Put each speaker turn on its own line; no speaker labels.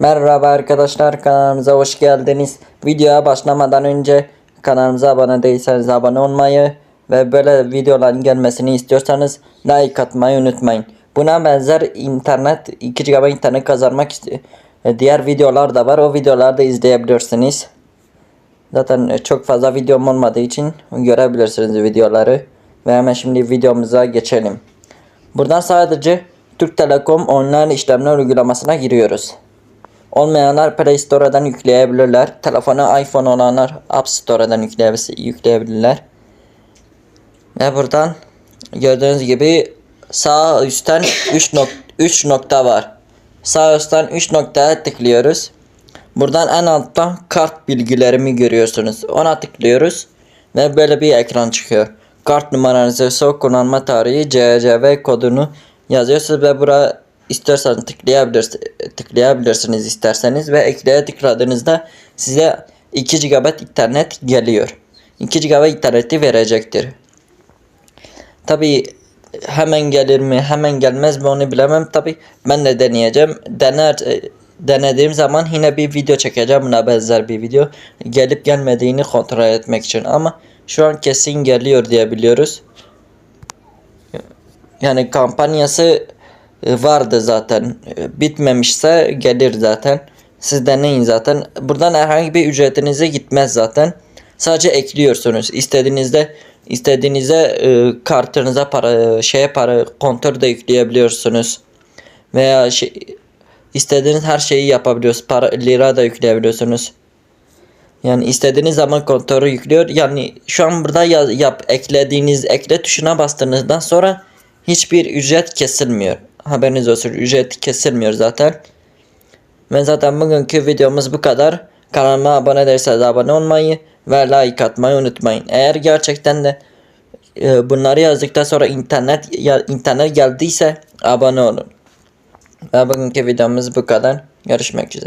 Merhaba arkadaşlar kanalımıza hoş geldiniz. Videoya başlamadan önce kanalımıza abone değilseniz abone olmayı ve böyle videoların gelmesini istiyorsanız like atmayı unutmayın. Buna benzer internet 2 GB internet kazanmak istiyor. Diğer videolar da var o videoları da izleyebilirsiniz. Zaten e, çok fazla videom olmadığı için görebilirsiniz videoları. Ve hemen şimdi videomuza geçelim. Buradan sadece Türk Telekom online işlemler uygulamasına giriyoruz. Olmayanlar Play Store'dan yükleyebilirler. Telefona iPhone olanlar App Store'dan yükleyebil- yükleyebilirler. Ve buradan gördüğünüz gibi sağ üstten 3 nok 3 nokta var. Sağ üstten 3 noktaya tıklıyoruz. Buradan en altta kart bilgilerimi görüyorsunuz. Ona tıklıyoruz ve böyle bir ekran çıkıyor. Kart numaranızı, son kullanma tarihi, CCV kodunu yazıyorsunuz ve buraya isterseniz tıklayabilirsiniz, tıklayabilirsiniz isterseniz ve ekleye tıkladığınızda size 2 GB internet geliyor. 2 GB interneti verecektir. Tabi hemen gelir mi hemen gelmez mi onu bilemem. Tabi ben de deneyeceğim. Dener e, denediğim zaman yine bir video çekeceğim. Buna benzer bir video. Gelip gelmediğini kontrol etmek için. Ama şu an kesin geliyor diye biliyoruz. Yani kampanyası vardı zaten. E, bitmemişse gelir zaten. Siz deneyin zaten? Buradan herhangi bir ücretinize gitmez zaten. Sadece ekliyorsunuz. İstediğinizde istediğinizde e, kartınıza para şeye para kontör de yükleyebiliyorsunuz. Veya şey, istediğiniz her şeyi yapabiliyorsunuz. Para lira da yükleyebiliyorsunuz. Yani istediğiniz zaman kontörü yüklüyor. Yani şu an burada yap eklediğiniz ekle tuşuna bastığınızdan sonra hiçbir ücret kesilmiyor. Haberiniz olsun ücret kesilmiyor zaten. Ve zaten bugünkü videomuz bu kadar. Kanalıma abone değilseniz abone olmayı ve like atmayı unutmayın. Eğer gerçekten de e, bunları yazdıktan sonra internet ya, internet geldiyse abone olun. Ve bugünkü videomuz bu kadar. Görüşmek üzere.